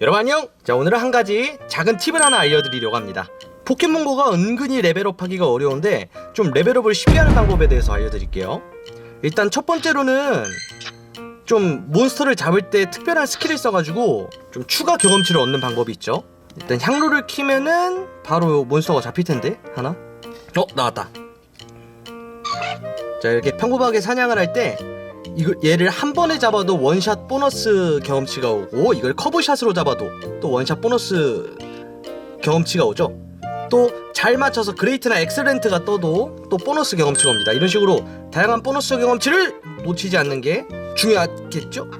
여러분 안녕. 자 오늘은 한 가지 작은 팁을 하나 알려드리려고 합니다. 포켓몬고가 은근히 레벨업하기가 어려운데 좀 레벨업을 쉽게 하는 방법에 대해서 알려드릴게요. 일단 첫 번째로는 좀 몬스터를 잡을 때 특별한 스킬을 써가지고 좀 추가 경험치를 얻는 방법이 있죠. 일단 향로를 키면은 바로 몬스터가 잡힐 텐데 하나. 어 나왔다. 자 이렇게 평범하게 사냥을 할 때 이거 얘를 한 번에 잡아도 원샷 보너스 경험치가 오고 이걸 커브샷으로 잡아도 또 원샷 보너스 경험치가 오죠. 또 잘 맞춰서 그레이트나 엑셀렌트가 떠도 또 보너스 경험치가 옵니다. 이런 식으로 다양한 보너스 경험치를 놓치지 않는 게 중요하겠죠?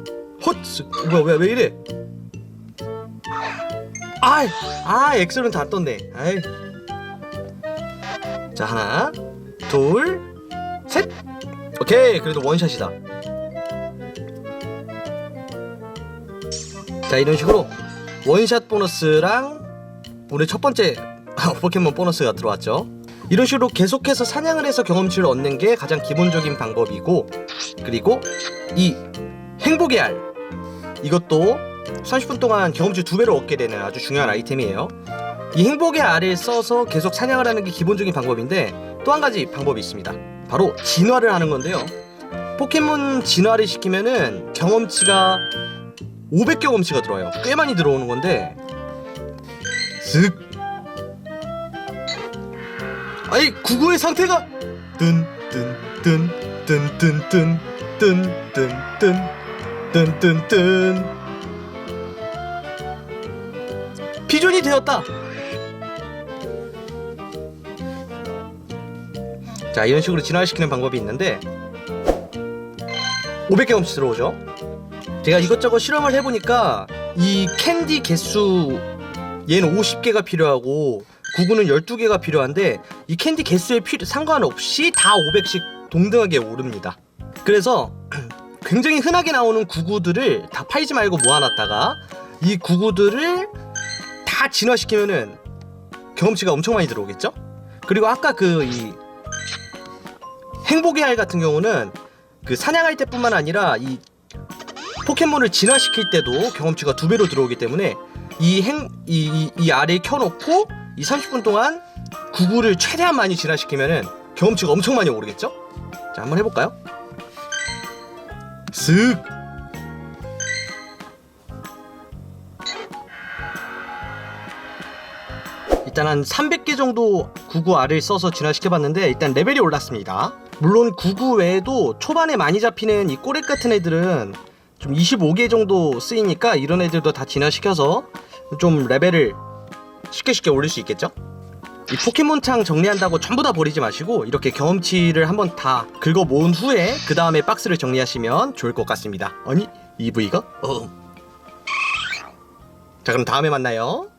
헛스 뭐야 왜, 왜 이래? 아이 아 엑셀렌트 안 떴네. 아이 자 하나 둘 셋 오케이 그래도 원샷이다 자 이런 식으로 원샷 보너스랑 오늘 첫 번째 포켓몬 보너스가 들어왔죠. 이런 식으로 계속해서 사냥을 해서 경험치를 얻는 게 가장 기본적인 방법이고 그리고 이 행복의 알 이것도 30분 동안 경험치 두 배로 얻게 되는 아주 중요한 아이템이에요. 이 행복의 알을 써서 계속 사냥을 하는 게 기본적인 방법인데 또 한 가지 방법이 있습니다. 바로 진화를 하는 건데요. 포켓몬 진화를 시키면은 경험치가 500 경험치가 들어와요. 꽤 많이 들어오는 건데 쓱 아니 구구의 상태가 뜬뜬뜬뜬뜬뜬뜬뜬뜬뜬뜬뜬 피존이 되었다. 자 이런 식으로 진화시키는 방법이 있는데 500 경험치 들어오죠. 제가 이것저것 실험을 해보니까 이 캔디 개수 얘는 50개가 필요하고 구구는 12개가 필요한데 이 캔디 개수에 필요 상관없이 다 500씩 동등하게 오릅니다. 그래서 굉장히 흔하게 나오는 구구들을 다 팔지 말고 모아놨다가 이 구구들을 다 진화시키면은 경험치가 엄청 많이 들어오겠죠? 그리고 아까 그 이 행복의 알 같은 경우는 그 사냥할 때뿐만 아니라 이 포켓몬을 진화시킬 때도 경험치가 두 배로 들어오기 때문에 이 행 이 이 이 알을 켜놓고 이 30분 동안 구구를 최대한 많이 진화시키면은 경험치가 엄청 많이 오르겠죠? 자 한번 해볼까요? 쓱 일단 한 300개 정도 구구 알을 써서 진화시켜봤는데 일단 레벨이 올랐습니다. 물론 구구 외에도 초반에 많이 잡히는 이 꼬렉 같은 애들은 좀 25개 정도 쓰이니까 이런 애들도 다 진화시켜서 좀 레벨을 쉽게 쉽게 올릴 수 있겠죠? 이 포켓몬창 정리한다고 전부 다 버리지 마시고 이렇게 경험치를 한번 다 긁어 모은 후에 그 다음에 박스를 정리하시면 좋을 것 같습니다. 아니 EV가? 어. 자 그럼 다음에 만나요.